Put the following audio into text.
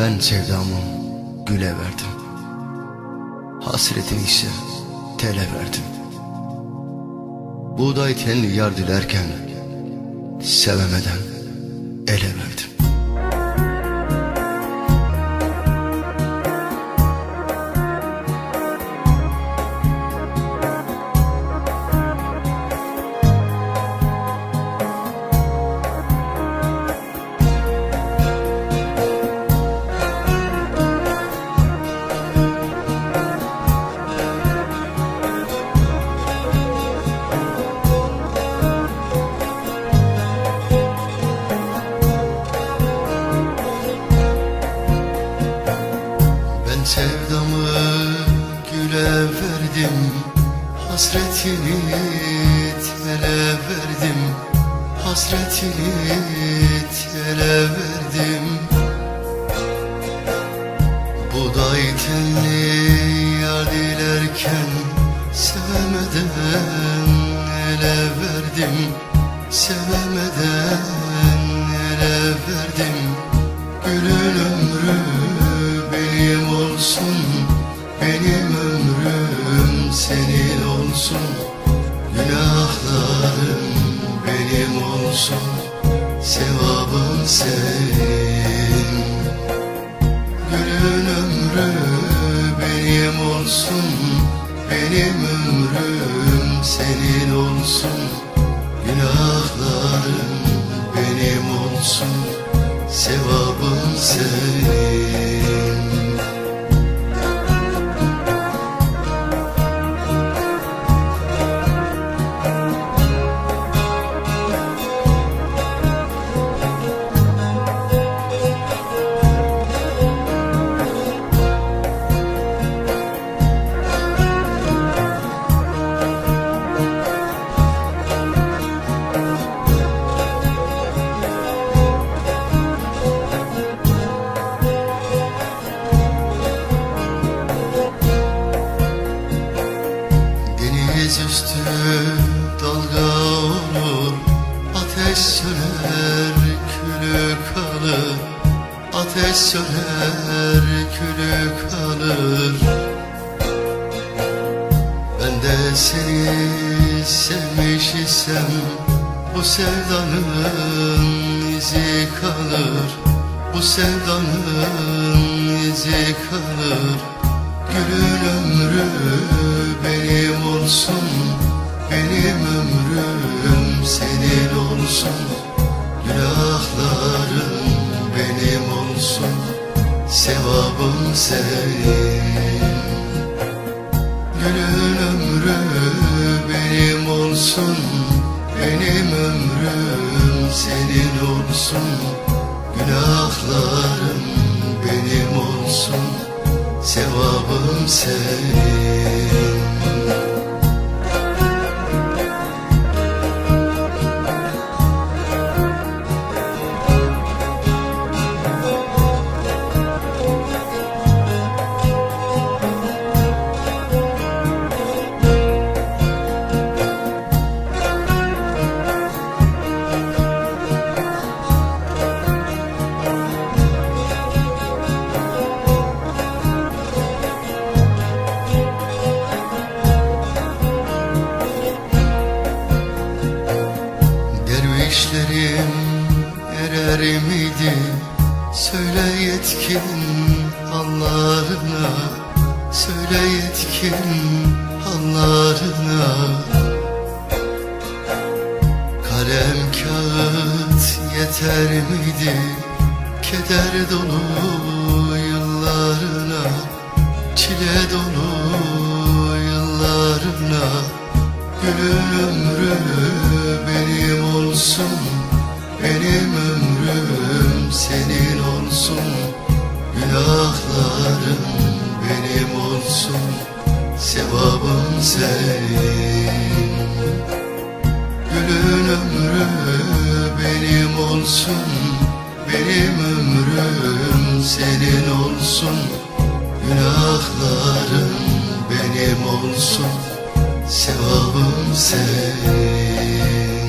Ben sevdamı güle verdim. Hasretini ise tele verdim. Buğday tenli yar dilerken Sevemeden ele verdim sevdamı güle verdim Hasretini tele verdim Hasretini tele verdim. Buğday tenli yar dilerken Sevemeden ele verdim Sevemeden ele verdim. Gülün senin olsun Günahlarım benim olsun Sevabım senin. Gülün ömrü benim olsun Benim ömrüm senin olsun. Günahlarım benim olsun Sevabım senin Deniz üstü dalga olur Ateş söner külü kalır. Ateş söner külü kalır. Ben de seni sevmiş isem Bu sevdanın izi kalır. Bu sevdanın izi kalır. Gülün ömrü benim olsun olsun. Günahlarım benim olsun. Sevabım senin Gülün ömrü benim olsun. Benim ömrüm senin olsun. Günahlarım benim olsun. Sevabım senin miydi Söyle yetkin hallarına Söyle yetkin hallarına Kalem kağıt yeter miydi? Keder dolu yıllarına. Çile dolu senin olsun Günahlarım benim olsun Sevabım senin. Gülün ömrü benim olsun Benim ömrüm senin olsun Günahlarım benim olsun Sevabım senin